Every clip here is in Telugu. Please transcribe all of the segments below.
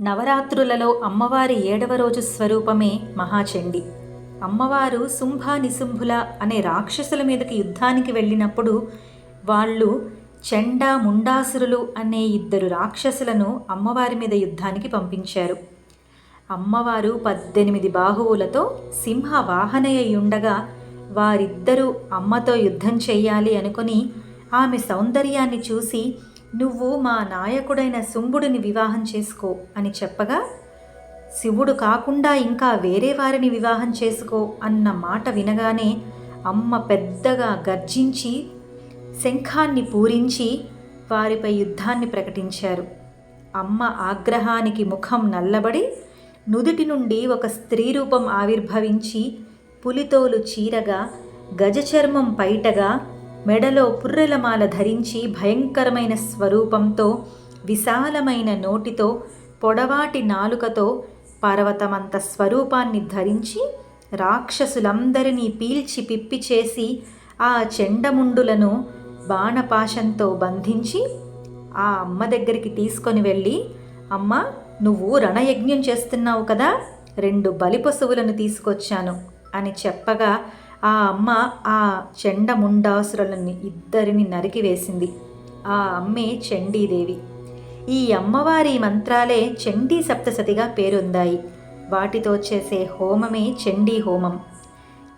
నవరాత్రులలో అమ్మవారి ఏడవ రోజు స్వరూపమే మహాచండి. అమ్మవారు శుంభ నిశుంభుల అనే రాక్షసుల మీదకి యుద్ధానికి వెళ్ళినప్పుడు వాళ్ళు చెండా ముండాసురులు అనే ఇద్దరు రాక్షసులను అమ్మవారి మీద యుద్ధానికి పంపించారు. అమ్మవారు పద్దెనిమిది బాహువులతో సింహ వాహనయ్యుండగా వారిద్దరూ అమ్మతో యుద్ధం చెయ్యాలి అనుకుని ఆమె సౌందర్యాన్ని చూసి నువ్వు మా నాయకుడైన శుంభుడిని వివాహం చేసుకో అని చెప్పగా శివుడు కాకుండా ఇంకా వేరే వారిని వివాహం చేసుకో అన్న మాట వినగానే అమ్మ పెద్దగా గర్జించి శంఖాన్ని పూరించి వారిపై యుద్ధాన్ని ప్రకటించారు. అమ్మ ఆగ్రహానికి ముఖం నల్లబడి నుదుటి నుండి ఒక స్త్రీ రూపం ఆవిర్భవించి పులితోలు చీరగా గజచర్మం పైటగా మెడలో పుర్రెలమాల ధరించి భయంకరమైన స్వరూపంతో విశాలమైన నోటితో పొడవాటి నాలుకతో పర్వతమంత స్వరూపాన్ని ధరించి రాక్షసులందరినీ పీల్చి పిప్పి చేసి ఆ చెండముండులను బాణపాశంతో బంధించి ఆ అమ్మ దగ్గరికి తీసుకొని వెళ్ళి అమ్మ నువ్వు రణయజ్ఞం చేస్తున్నావు కదా రెండు బలి పశువులను తీసుకొచ్చాను అని చెప్పగా ఆ అమ్మ ఆ చండముండాసురులని ఇద్దరిని నరికివేసింది ఆ అమ్మే చండీదేవి. ఈ అమ్మవారి మంత్రాలే చండీ సప్తసతిగా పేరొందాయి. వాటితో చేసే హోమమే చండీ హోమం.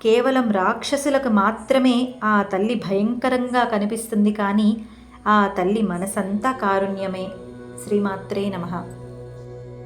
కేవలం రాక్షసులకు మాత్రమే ఆ తల్లి భయంకరంగా కనిపిస్తుంది కానీ ఆ తల్లి మనసంతా కారుణ్యమే. శ్రీమాత్రే నమః.